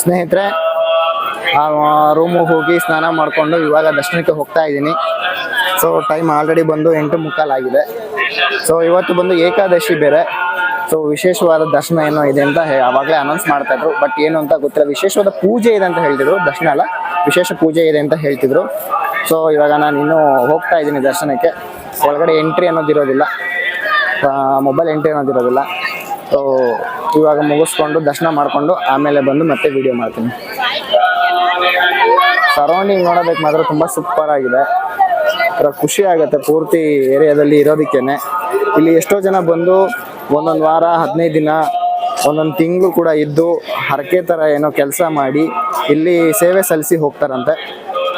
ಸ್ನೇಹಿತರೆ ರೂಮು ಹೋಗಿ ಸ್ನಾನ ಮಾಡಿಕೊಂಡು ಇವಾಗ ದರ್ಶನಕ್ಕೆ ಹೋಗ್ತಾ ಇದ್ದೀನಿ. ಸೊ ಟೈಮ್ ಆಲ್ರೆಡಿ ಬಂದು ಎಂಟು ಮುಕ್ಕಾಲಾಗಿದೆ ಸೊ ಇವತ್ತು ಬಂದು ಏಕಾದಶಿ ಬೇರೆ. ಸೊ ವಿಶೇಷವಾದ ದರ್ಶನ ಏನೋ ಇದೆ ಅಂತ ಅವಾಗಲೇ ಅನೌನ್ಸ್ ಮಾಡ್ತಾಯಿದ್ರು ಬಟ್ ಏನು ಅಂತ ಗೊತ್ತಿಲ್ಲ. ವಿಶೇಷವಾದ ಪೂಜೆ ಇದೆ ಅಂತ ಹೇಳ್ತಿದ್ರು. ದರ್ಶನ ಅಲ್ಲ, ವಿಶೇಷ ಪೂಜೆ ಇದೆ ಅಂತ ಹೇಳ್ತಿದ್ರು. ಸೊ ಇವಾಗ ನಾನು ಇನ್ನೂ ಹೋಗ್ತಾ ಇದ್ದೀನಿ ದರ್ಶನಕ್ಕೆ. ಒಳಗಡೆ ಎಂಟ್ರಿ ಅನ್ನೋದಿರೋದಿಲ್ಲ. ಮೊಬೈಲ್ ಎಂಟ್ರಿ ಅನ್ನೋದಿರೋದಿಲ್ಲ. ಸೊ ಇವಾಗ ಮುಗಿಸ್ಕೊಂಡು ದರ್ಶನ ಮಾಡಿಕೊಂಡು ಆಮೇಲೆ ಬಂದು ಮತ್ತೆ ವಿಡಿಯೋ ಮಾಡ್ತೀನಿ. ಸರೌಂಡಿಂಗ್ ನೋಡೋದಕ್ಕೆ ಮಾತ್ರ ತುಂಬ ಸೂಪರ್ ಆಗಿದೆ. ಖುಷಿ ಆಗುತ್ತೆ ಪೂರ್ತಿ ಏರಿಯಾದಲ್ಲಿ ಇರೋದಕ್ಕೇನೆ. ಇಲ್ಲಿ ಎಷ್ಟೋ ಜನ ಬಂದು ಒಂದೊಂದು ವಾರ, ಹದಿನೈದು ದಿನ, ಒಂದೊಂದು ತಿಂಗಳು ಕೂಡ ಇದ್ದು ಹರಕೆ ಥರ ಏನೋ ಕೆಲಸ ಮಾಡಿ ಇಲ್ಲಿ ಸೇವೆ ಸಲ್ಲಿಸಿ ಹೋಗ್ತಾರಂತೆ.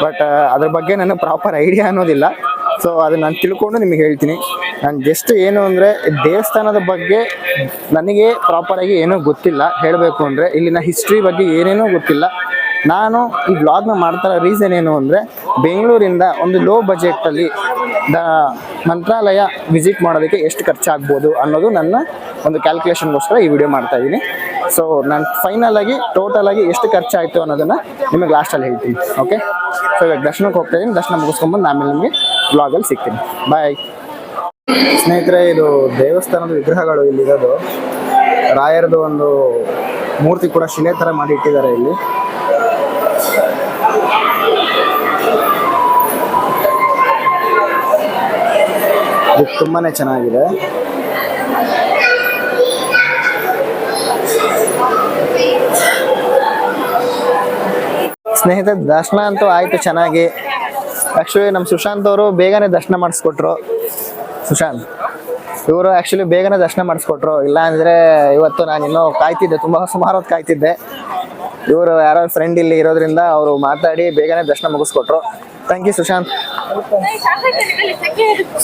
ಬಟ್ ಅದ್ರ ಬಗ್ಗೆ ನನಗೆ ಪ್ರಾಪರ್ ಐಡಿಯಾ ಅನ್ನೋದಿಲ್ಲ. ಸೊ ಅದು ನಾನು ತಿಳ್ಕೊಂಡು ನಿಮಗೆ ಹೇಳ್ತೀನಿ. ನಾನು ಜಸ್ಟ್ ಏನು ಅಂದರೆ ದೇವಸ್ಥಾನದ ಬಗ್ಗೆ ನನಗೆ ಪ್ರಾಪರಾಗಿ ಏನೂ ಗೊತ್ತಿಲ್ಲ. ಹೇಳಬೇಕು ಅಂದರೆ ಇಲ್ಲಿನ ಹಿಸ್ಟ್ರಿ ಬಗ್ಗೆ ಏನೇನೂ ಗೊತ್ತಿಲ್ಲ. ನಾನು ಈ ಬ್ಲಾಗ್ನ ಮಾಡ್ತಾ ರೀಸನ್ ಏನು ಅಂದರೆ ಬೆಂಗಳೂರಿಂದ ಒಂದು ಲೋ ಬಜೆಟಲ್ಲಿ ದ ಮಂತ್ರಾಲಯ ವಿಸಿಟ್ ಮಾಡೋದಕ್ಕೆ ಎಷ್ಟು ಖರ್ಚಾಗ್ಬೋದು ಅನ್ನೋದು ನನ್ನ ಒಂದು ಕ್ಯಾಲ್ಕುಲೇಷನ್ಗೋಸ್ಕರ ಈ ವಿಡಿಯೋ ಮಾಡ್ತಾ ಇದ್ದೀನಿ. ಸೊ ನಾನು ಫೈನಲ್ ಆಗಿ ಟೋಟಲ್ ಆಗಿ ಎಷ್ಟು ಖರ್ಚಾಯಿತು ಅನ್ನೋದನ್ನು ನಿಮಗೆ ಲಾಸ್ಟಲ್ಲಿ ಹೇಳ್ತೀನಿ. ಓಕೆ ಸೊ ಇವಾಗ ದರ್ಶನಕ್ಕೆ ಹೋಗ್ತಾ ಇದ್ದೀನಿ. ದರ್ಶನ ಮುಗಿಸ್ಕೊಂಬಂದು ಆಮೇಲೆ ನಿಮಗೆ ಬ್ಲಾಗಲ್ಲಿ ಸಿಗ್ತೀನಿ. ಬಾಯ್ ಸ್ನೇಹಿತರೆ, ಇದು ದೇವಸ್ಥಾನದ ವಿಗ್ರಹಗಳು ಇಲ್ಲಿರೋದು. ರಾಯರದು ಒಂದು ಮೂರ್ತಿ ಕೂಡ ಶಿಲೆ ಥರ ಮಾಡಿ ಇಟ್ಟಿದ್ದಾರೆ ಇಲ್ಲಿ. ಇದು ತುಂಬಾನೇ ಚೆನ್ನಾಗಿದೆ. ಸ್ನೇಹಿತರೆ, ದರ್ಶನ ಅಂತೂ ಆಯ್ತು ಚೆನ್ನಾಗಿ. ಆಕ್ಚುಲಿ ನಮ್ಮ ಸುಶಾಂತ್ ಅವರು ಬೇಗನೆ ದರ್ಶನ ಮಾಡಿಸ್ಕೊಟ್ರು. ಸುಶಾಂತ್, ಇವರು ಆಕ್ಚುಲಿ ಬೇಗನೆ ದರ್ಶನ ಮಾಡಿಸ್ಕೊಟ್ರು. ಇಲ್ಲ ಅಂದರೆ ಇವತ್ತು ನಾನು ಇನ್ನೂ ಕಾಯ್ತಿದ್ದೆ, ತುಂಬ ಸುಮಾರು ಹೊತ್ತು ಕಾಯ್ತಿದ್ದೆ. ಇವರು ಯಾರೋ ಫ್ರೆಂಡ್ ಇಲ್ಲಿ ಇರೋದ್ರಿಂದ ಅವರು ಮಾತಾಡಿ ಬೇಗನೆ ದರ್ಶನ ಮುಗಿಸ್ಕೊಟ್ರು. Thank you Sushant.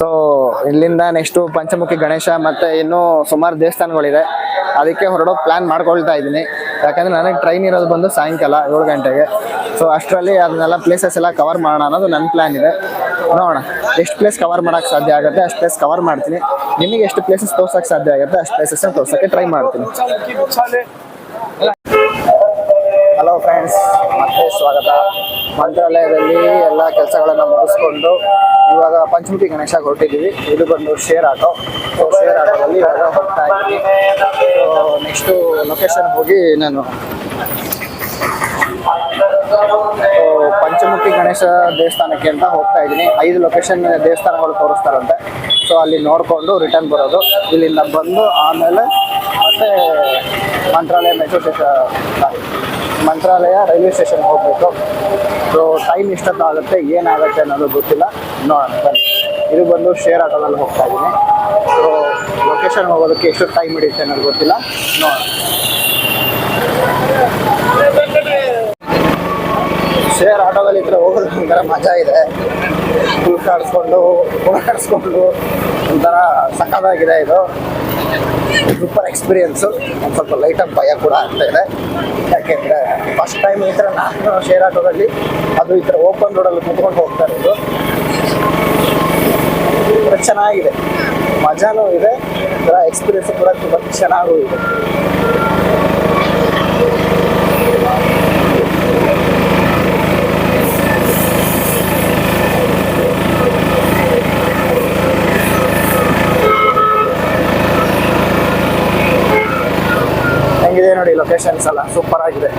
ಸೊ ಇಲ್ಲಿಂದ ನೆಕ್ಸ್ಟು ಪಂಚಮುಖಿ ಗಣೇಶ ಮತ್ತು ಇನ್ನೂ ಸುಮಾರು ದೇವಸ್ಥಾನಗಳಿದೆ. ಅದಕ್ಕೆ ಹೊರಡೋ ಪ್ಲ್ಯಾನ್ ಮಾಡ್ಕೊಳ್ತಾ ಇದ್ದೀನಿ. ಯಾಕಂದ್ರೆ ನನಗೆ ಟ್ರೈನ್ ಇರೋದು ಬಂದು ಸಾಯಂಕಾಲ ಏಳು ಗಂಟೆಗೆ. ಸೊ ಅಷ್ಟರಲ್ಲಿ ಅದನ್ನೆಲ್ಲ ಪ್ಲೇಸಸ್ ಎಲ್ಲ ಕವರ್ ಮಾಡೋಣ ಅನ್ನೋದು ನನ್ನ ಪ್ಲಾನ್ ಇದೆ. ನೋಡೋಣ, ಎಷ್ಟು ಪ್ಲೇಸ್ ಕವರ್ ಮಾಡೋಕ್ಕೆ ಸಾಧ್ಯ ಆಗುತ್ತೆ, ಅಷ್ಟು ಪ್ಲೇಸ್ ಕವರ್ ಮಾಡ್ತೀನಿ. ನಿಮಗೆ ಎಷ್ಟು ಪ್ಲೇಸಸ್ ತೋರ್ಸೋಕ್ಕೆ ಸಾಧ್ಯ ಆಗುತ್ತೆ, ಅಷ್ಟು ಪ್ಲೇಸಸ್ನ ತೋರ್ಸೋಕ್ಕೆ ಟ್ರೈ ಮಾಡ್ತೀನಿ. ಹಲೋ ಫ್ರೆಂಡ್ಸ್ ಮತ್ತೆ ಸ್ವಾಗತ. ಮಂತ್ರಾಲಯದಲ್ಲಿ ಎಲ್ಲ ಕೆಲಸಗಳನ್ನು ಮುಗಿಸ್ಕೊಂಡು ಇವಾಗ ಪಂಚಮುಖಿ ಗಣೇಶ ಹೊರಟಿದ್ದೀವಿ. ಇದು ಬಂದು ಶೇರ್ ಆಟೋ. ಸೊ ಶೇರ್ ಆಟೋದಲ್ಲಿ ಇವಾಗ ಹೋಗ್ತಾ ಇದ್ದೀನಿ ಸೊ ನೆಕ್ಸ್ಟು ಲೊಕೇಶನ್ ಹೋಗಿ ನಾನು ಪಂಚಮುಖಿ ಗಣೇಶ ದೇವಸ್ಥಾನಕ್ಕೆ ಅಂತ ಹೋಗ್ತಾ ಇದ್ದೀನಿ. ಐದು ಲೊಕೇಶನ್ ದೇವಸ್ಥಾನಗಳು ತೋರಿಸ್ತಾರಂತೆ. ಸೊ ಅಲ್ಲಿ ನೋಡಿಕೊಂಡು ರಿಟರ್ನ್ ಬರೋದು. ಇಲ್ಲಿಂದ ಬಂದು ಆಮೇಲೆ ಮತ್ತೆ Mantralaya metro station Mantralaya railway station ಹೋಗಬೇಕು. ಸೊ ಟೈಮ್ ಎಷ್ಟೊತ್ತಾಗುತ್ತೆ, ಏನಾಗುತ್ತೆ ಅನ್ನೋದು ಗೊತ್ತಿಲ್ಲ. ನೋಡೋಣ ಬನ್ನಿ. ಇದು ಬಂದು ಶೇರ್ ಆಟೋದಲ್ಲಿ ಹೋಗ್ತಾ ಇದ್ದೀನಿ. ಸೊ ಲೊಕೇಶನ್ ಹೋಗೋದಕ್ಕೆ ಎಷ್ಟು ಟೈಮ್ ಹಿಡಿಯುತ್ತೆ ಅನ್ನೋದು ಗೊತ್ತಿಲ್ಲ. ನೋಡೋಣ ಶೇರ್ ಆಟೋದಲ್ಲಿ ಇದ್ರೆ ಹೋಗೋದು ಒಂಥರ ಮಜಾ ಇದೆ. ಕುಲ್ಕಾಡಿಸ್ಕೊಂಡು ಓಡಾಡಿಸ್ಕೊಂಡು, ಒಂಥರ ಸಕ್ಕದಾಗಿದೆ ಇದು. ಸೂಪರ್ ಎಕ್ಸ್ಪೀರಿಯನ್ಸು ಒಂದು ಸ್ವಲ್ಪ ಲೈಟಾಗಿ ಭಯ ಕೂಡ ಆಗ್ತಾ ಇದೆ. ಯಾಕೆಂದರೆ ಫಸ್ಟ್ ಟೈಮ್ ಈ ಥರ ನಾನು ಶೇರ್ ಆಟೋದಲ್ಲಿ ಅದು ಈ ಥರ ಓಪನ್ ರೋಡಲ್ಲಿ ಕುತ್ಕೊಂಡು ಹೋಗ್ತಾ ಇರೋದು. ಚೆನ್ನಾಗಿದೆ. ಮಜಾನೂ ಇದೆ. ಒಂಥರ ಎಕ್ಸ್ಪೀರಿಯನ್ಸ್ ಕೂಡ ತುಂಬ ಚೆನ್ನಾಗೂ ಇದೆ. ಹೆಂಗಿದೆ ನೋಡಿ ಲೊಕೇಶನ್ಸ್ ಎಲ್ಲ ಸೂಪರ್ ಆಗಿದೆ.